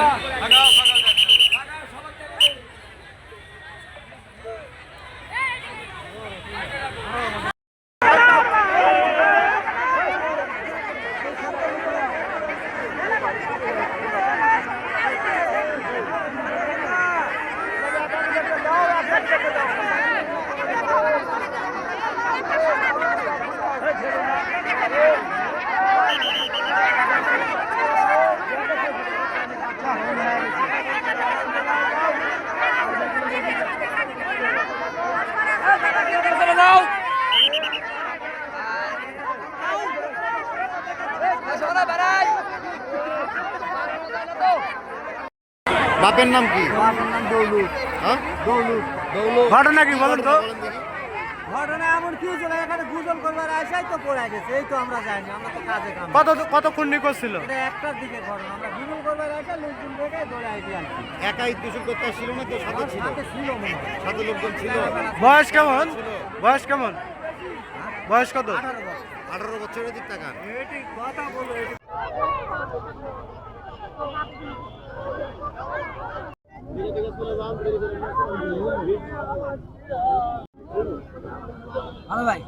Yeah. I got বাপের নাম কি? হ্যাঁ? ঘটনা কি বলুন তো? ঘটনা এমন কি হয়েছিল? এখানে গুজল করবার আসাই তো পড়ে গেছে এই তো আমরা জানি আমরা তো কাজে কাম কত কত খুন্ডি করছিল এটা একটার দিকে ঘটনা আমরা গুজল করবার লোকজন দৌড়ে আইছি আর একাই গোসল করতে আসছিল না কেউ সাথে ছিল। সাথে লোকজন ছিল। বয়স কেমন? বয়স কেমন? বয়স কত? আঠারো বছর। আঠারো বছরের দিক টাকা কথা বলো হ্যালো ভাই।